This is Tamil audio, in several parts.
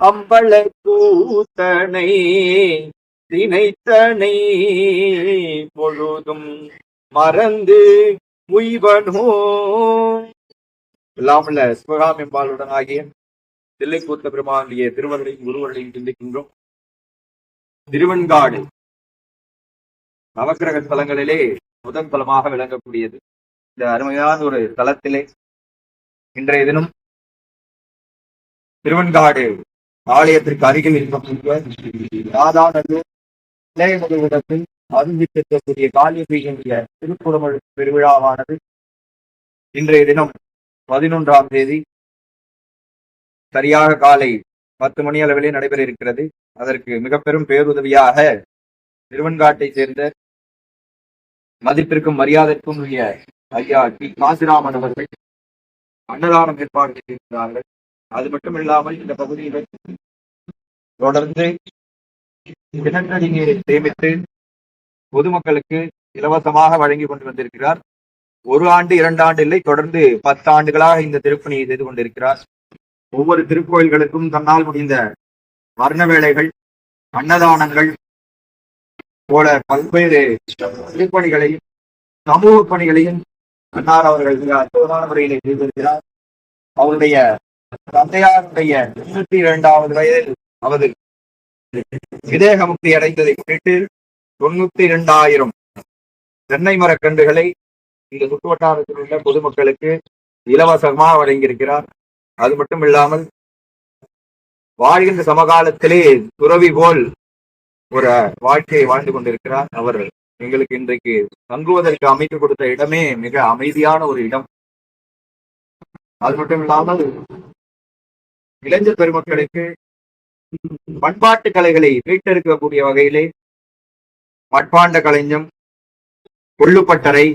அம்பள கூத்தனை தினைத்தனை பொழுதும் மறந்து முய்வனோ. இல்லாமல்ல சிவகாமியம்பாளுடன் ஆகிய தில்லைக்கூத்த பெருமானுடைய திருவர்களையும் குருவர்களையும் சிந்திக்கின்றோம். திருவெண்காடு நவக்கிரக தலங்களிலே முதன் தலமாக விளங்கக்கூடியது. இந்த அருமையான ஒரு தலத்திலே இன்றைய தினம் திருவெண்காடு ஆலயத்திற்கு அருகில் இருக்கக்கூடிய ராதாநல்லூர் இளையமுதலிடத்தில் அருந்திருக்கக்கூடிய காளியபீகனுடைய திருக்குறள் பெருவிழாவானது இன்றைய தினம் பதினொன்றாம் தேதி சரியாக காலை பத்து மணி அளவிலே நடைபெற இருக்கிறது அதற்கு மிக பெரும் பேருதவியாக திருவன்காட்டை சேர்ந்த மதிப்பிற்கும் மரியாதைக்கும் உரிய ஐயா டி காசிராமன் அவர்கள் அன்னதானம் ஏற்பாடு செய்திருக்கிறார்கள். அது மட்டும் இல்லாமல் இந்த பகுதியில் தொடர்ந்து தினசரி நீரை சேமித்து பொதுமக்களுக்கு இலவசமாக வழங்கி கொண்டு வந்திருக்கிறார். ஒரு ஆண்டு இரண்டு ஆண்டு இல்லை தொடர்ந்து பத்து ஆண்டுகளாக இந்த திருப்பணியை செய்து கொண்டிருக்கிறார். ஒவ்வொரு திருக்கோயில்களுக்கும் தன்னால் முடிந்த வர்ண வேலைகள் அன்னதானங்கள் போல பல்வேறு திருப்பணிகளையும் சமூக பணிகளையும் அன்னார் அவர்கள் மிக அற்புதமான முறையிலே செய்திருக்கிறார். அவருடைய தந்தையாருடைய தொண்ணூத்தி இரண்டாவது வயதில் அவர் விதேக முக்தி அடைந்ததை முன்னிட்டு தொண்ணூத்தி இரண்டாயிரம் தென்னை மரக்கன்றுகளை இந்த சுற்றுவட்டாரத்தில் உள்ள பொதுமக்களுக்கு இலவசமாக வழங்கியிருக்கிறார். அது மட்டும் இல்லாமல் வாழ்கின்ற சமகாலத்திலே துறவி போல் ஒரு வாழ்க்கையை வாழ்ந்து கொண்டிருக்கிறார் அவர் எங்களுக்கு இன்றைக்கு தங்குவதற்கு அமைத்து கொடுத்த இடமே மிக அமைதியான ஒரு இடம். அது மட்டும் இல்லாமல் இளைஞர் பெருமக்களுக்கு பண்பாட்டு கலைகளை மீட்டெடுக்கக்கூடிய வகையிலே மட்பாண்ட கலைஞம் கொள்ளுப்பட்டறை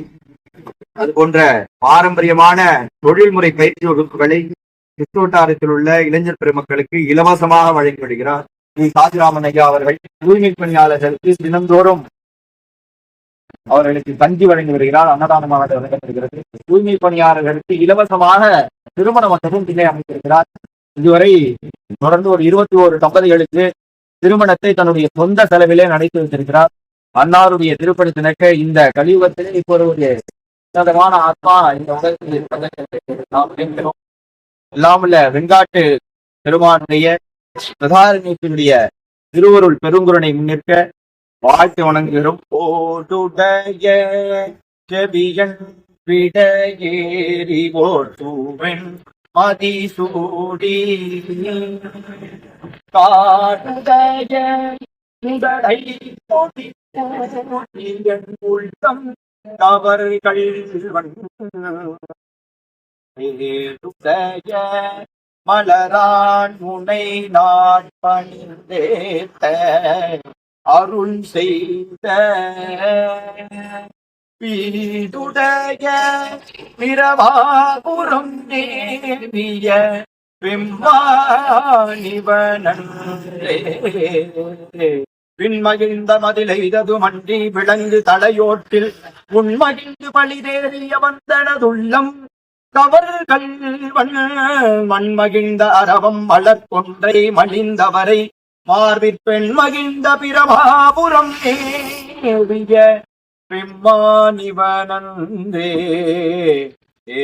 அது போன்ற பாரம்பரியமான தொழில்முறை பயிற்சி வகுப்புகளை சுற்றுவட்டாரத்தில் உள்ள இளைஞர் பெருமக்களுக்கு இலவசமாக வழங்கி வருகிறார். ஸ்ரீ ஐயா அவர்கள் தூய்மை பணியாளர்களுக்கு தினந்தோறும் அவர்களுக்கு தங்கி வழங்கி வருகிறார். அன்னதானமாக வழங்கப்படுகிறது. தூய்மை பணியாளர்களுக்கு இலவசமாக திருமண மண்டபம் திணை அமைத்திருக்கிறார் இதுவரை தொடர்ந்து ஒரு இருபத்தி ஓரு தம்பதிகளுக்கு திருமணத்தை தன்னுடைய சொந்த செலவிலே நடத்தி வைத்திருக்கிறார் அன்னாருடைய திருப்பணி திணக்க இந்த கலியுகத்திலே இப்போது ஒரு உன்னதமான ஆத்மா இந்த உலகத்தில் இருப்பதை நாம் நினைக்கிறோம். இல்லாமல்ல வெண்காட்டு பெருமானுடைய பிரதாரணியத்தினுடைய திருவருள் பெருங்குரனை முன்னிற்க வாழ்த்து வணங்குகிறோம். ஓடுடைய செவியன் விடையேறி ஓட்டுவன் மதிசூடி காடுகய உங்களை உள்ளம் தவறுகள் ஏடுடைய மலரான் முனை நாட்பணிந்தேத்த அருள் செய்த வீடுடைய பிரவாபுரம் நேவிய பின்மகிழ்ந்த மதிலெய்தது மண்டி விளங்கு தலையோட்டில் உண்மகிழ்ந்து பழிதேறிய வந்தனதுள்ளம் கவர்கள் மண்மகிழ்ந்த அரவம் மலர் கொன்றை மணிந்தவரை மார்பிற்பெண் மகிழ்ந்த பிரபாபுரம் ஏவிய பிம்மானிவனந்தே ஏ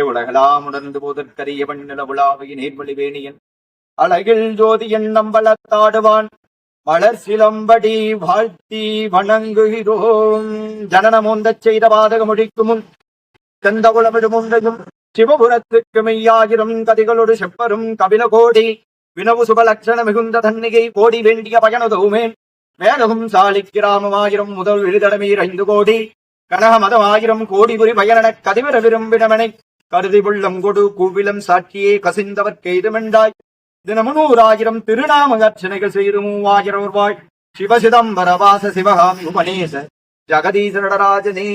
உலகலாம் உணர்ந்து போதற்கரிய வண்ணில உலாவிய நீர்வழி வேணியன் அழகில் ஜோதியன் நம்பலத்தாடுவான் மலர் சிலம்படி வாழ்த்தி வணங்குகிறோம். ஜனனமோந்தச் செய்த பாதக மொழிக்கு முன் செந்தகுளமிடும் ஒன்றையும் சிவபுரத்துக்கு மெய்யாயிரம் கதிகளோடு செப்பரும் கபில கோடி வினவு சுபலட்சண மிகுந்த தன்னிகை கோடி வேண்டிய பயனதுமேன் வேதகும் சாலிக்கிராமமாயிரம் முதல் விழுதடமீர் ஐந்து கோடி. கனக மதம் ஆயிரம் கோடி புரி பயனன கதிவர விரும்பிடமனை கருதி உள்ளம் கொடு கூவிலம் சாட்சியே கசிந்தவர் கெய்துமெண்டாய் தினமுனூராயிரம் திருநாம அர்ச்சனைகள் செய்து மூவாயிரம் ரூபாய் சிவசிதம்பரவாச சிவகாமி உபநேச ஜெகதீசரடராஜனே